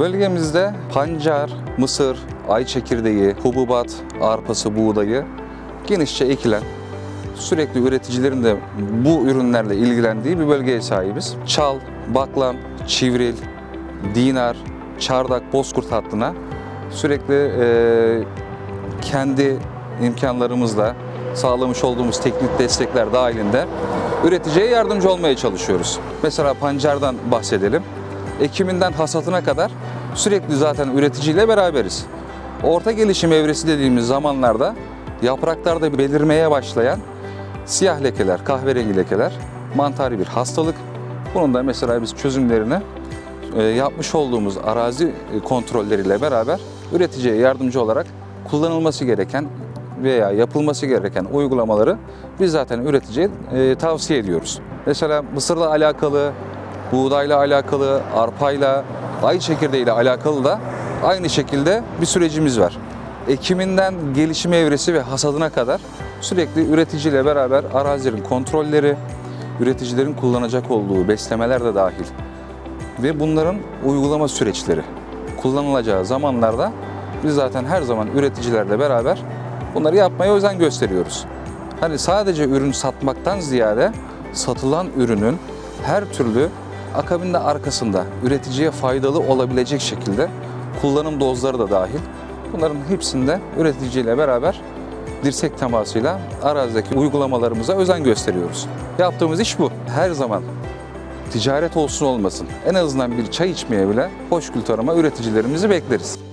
Bölgemizde pancar, mısır, ay çekirdeği, hububat, arpası, buğdayı genişçe ekilen, sürekli üreticilerin de bu ürünlerle ilgilendiği bir bölgeye sahibiz. Çal, baklam, çivril, dinar, çardak, bozkurt hattına sürekli e, kendi imkanlarımızla sağlamış olduğumuz teknik destekler dahilinde üreticiye yardımcı olmaya çalışıyoruz. Mesela pancardan bahsedelim. Ekiminden hasatına kadar sürekli zaten üreticiyle beraberiz. Orta gelişim evresi dediğimiz zamanlarda yapraklarda belirmeye başlayan siyah lekeler, kahverengi lekeler mantari bir hastalık. Bunun da mesela biz çözümlerini e, yapmış olduğumuz arazi e, kontrolleriyle beraber üreticiye yardımcı olarak kullanılması gereken veya yapılması gereken uygulamaları biz zaten üreticiye e, tavsiye ediyoruz. Mesela mısırla alakalı, buğdayla alakalı, arpayla, ay çekirdeğiyle alakalı da aynı şekilde bir sürecimiz var. Ekiminden gelişim evresi ve hasadına kadar sürekli üreticiyle beraber arazilerin kontrolleri, üreticilerin kullanacak olduğu beslemeler de dahil ve bunların uygulama süreçleri kullanılacağı zamanlarda biz zaten her zaman üreticilerle beraber bunları yapmaya özen gösteriyoruz. Hani sadece ürün satmaktan ziyade satılan ürünün her türlü akabinde arkasında üreticiye faydalı olabilecek şekilde kullanım dozları da dahil bunların hepsinde üreticiyle beraber dirsek temasıyla arazideki uygulamalarımıza özen gösteriyoruz. Yaptığımız iş bu. Her zaman ticaret olsun olmasın en azından bir çay içmeye bile hoşgül tarıma üreticilerimizi bekleriz.